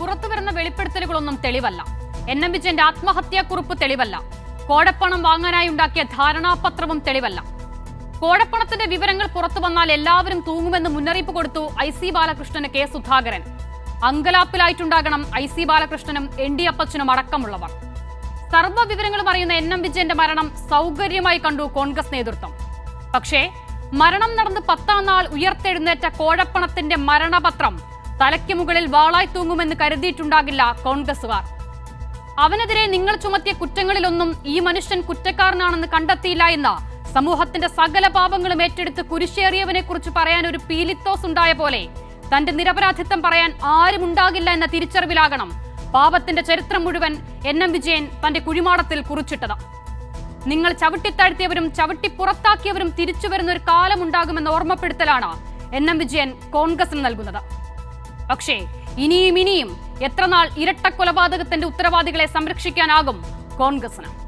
പുറത്തുവരുന്ന വെളിപ്പെടുത്തലുകളൊന്നും തെളിവല്ല. N M വിജയന്റെ ആത്മഹത്യാക്കുറിപ്പ് തെളിവല്ല. കോടപ്പണം വാങ്ങാനായി ഉണ്ടാക്കിയ ധാരണാപത്രവും തെളിവല്ല. കോടപ്പണത്തിന്റെ വിവരങ്ങൾ പുറത്തു വന്നാൽ എല്ലാവരും തൂങ്ങുമെന്ന് മുന്നറിയിപ്പ് കൊടുത്തു ഐ സി ബാലകൃഷ്ണന് കെ സുധാകരൻ. അങ്കലാപ്പിലായിട്ടുണ്ടാകണം ഐ സി ബാലകൃഷ്ണനും എൻ ഡി അപ്പച്ചനും അടക്കമുള്ളവർ. സർവ വിവരങ്ങളും അറിയുന്ന എൻ എം വിജയന്റെ മരണം സൗകര്യമായി കണ്ടു കോൺഗ്രസ് നേതൃത്വം. പക്ഷേ മരണം നടന്ന് പത്താം നാൾ ഉയർത്തെഴുന്നേറ്റ കോഴപ്പണത്തിന്റെ മരണപത്രം തലയ്ക്ക് മുകളിൽ വാളായി തൂങ്ങുമെന്ന് കരുതിയിട്ടുണ്ടാകില്ല കോൺഗ്രസുകാർ അവനെതിരെ നിങ്ങൾ ചുമത്തിയ കുറ്റങ്ങളിലൊന്നും ഈ മനുഷ്യൻ കുറ്റക്കാരനാണെന്ന് കണ്ടെത്തിയില്ല എന്ന സമൂഹത്തിന്റെ സകല പാപങ്ങളും ഏറ്റെടുത്ത് കുരിശേറിയവനെ കുറിച്ച് പറയാൻ ഒരു പീലിത്തോസ് ഉണ്ടായ പോലെ തന്റെ നിരപരാധിത്വം പറയാൻ ആരും ഉണ്ടാകില്ല എന്ന തിരിച്ചറിവിലാകണം പാപത്തിന്റെ ചരിത്രം മുഴുവൻ എൻ എം വിജയൻ തന്റെ കുഴിമാടത്തിൽ കുറിച്ചിട്ടത്. നിങ്ങൾ ചവിട്ടിത്താഴ്ത്തിയവരും ചവിട്ടി പുറത്താക്കിയവരും തിരിച്ചു വരുന്ന ഒരു കാലമുണ്ടാകുമെന്ന ഓർമ്മപ്പെടുത്തലാണ് എൻ എം വിജയൻ കോൺഗ്രസിന് നൽകുന്നത്. പക്ഷേ ഇനിയും ഇനിയും എത്രനാൾ ഇരട്ട കൊലപാതകത്തിന്റെ ഉത്തരവാദികളെ സംരക്ഷിക്കാനാകും കോൺഗ്രസിന്